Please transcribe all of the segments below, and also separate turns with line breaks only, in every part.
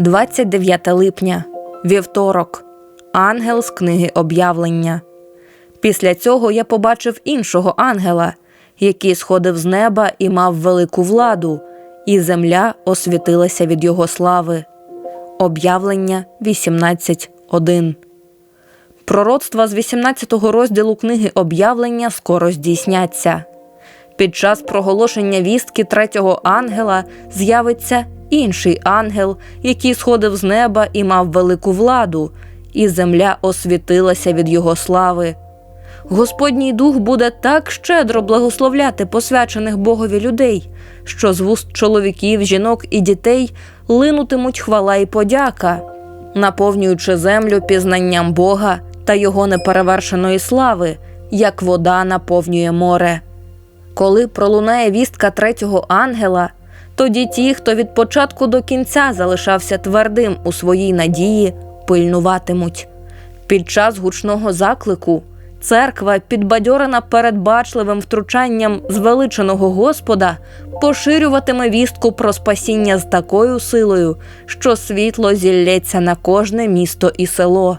29 липня, вівторок, ангел з книги об'явлення. Після цього я побачив іншого ангела, який сходив з неба і мав велику владу, і земля освітилася від його слави. Об'явлення 18.1 Пророцтва з 18 розділу книги об'явлення скоро здійсняться. Під час проголошення вістки третього ангела з'явиться інший ангел, який сходив з неба і мав велику владу, і земля освітилася від його слави. Господній дух буде так щедро благословляти посвячених Богові людей, що з вуст чоловіків, жінок і дітей линутимуть хвала і подяка, наповнюючи землю пізнанням Бога та його неперевершеної слави, як вода наповнює море. Коли пролунає вістка третього ангела, тоді ті, хто від початку до кінця залишався твердим у своїй надії, пильнуватимуть. Під час гучного заклику церква, підбадьорена передбачливим втручанням звеличеного Господа, поширюватиме вістку про спасіння з такою силою, що світло зіллється на кожне місто і село.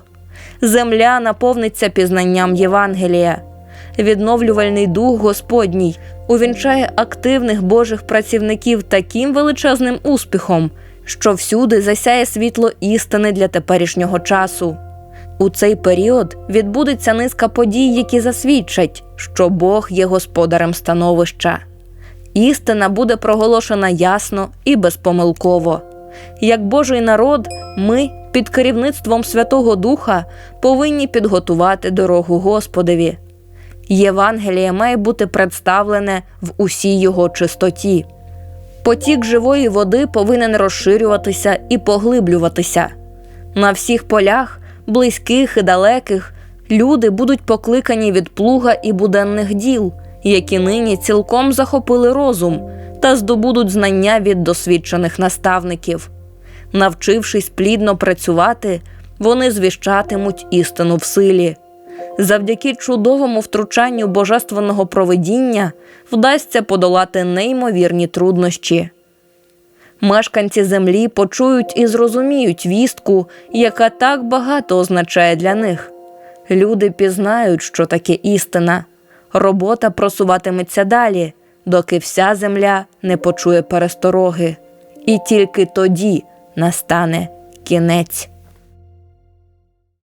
Земля наповниться пізнанням Євангелія. Відновлювальний дух Господній увінчає активних Божих працівників таким величезним успіхом, що всюди засяє світло істини для теперішнього часу. У цей період відбудеться низка подій, які засвідчать, що Бог є господарем становища. Істина буде проголошена ясно і безпомилково. Як Божий народ, ми під керівництвом Святого Духа повинні підготувати дорогу Господеві. Євангеліє має бути представлене в усій його чистоті. Потік живої води повинен розширюватися і поглиблюватися. На всіх полях, близьких і далеких, люди будуть покликані від плуга і буденних діл, які нині цілком захопили розум та здобудуть знання від досвідчених наставників. Навчившись плідно працювати, вони звіщатимуть істину в силі. Завдяки чудовому втручанню божественного провидіння вдасться подолати неймовірні труднощі. Мешканці землі почують і зрозуміють вістку, яка так багато означає для них. Люди пізнають, що таке істина. Робота просуватиметься далі, доки вся земля не почує перестороги. І тільки тоді настане кінець.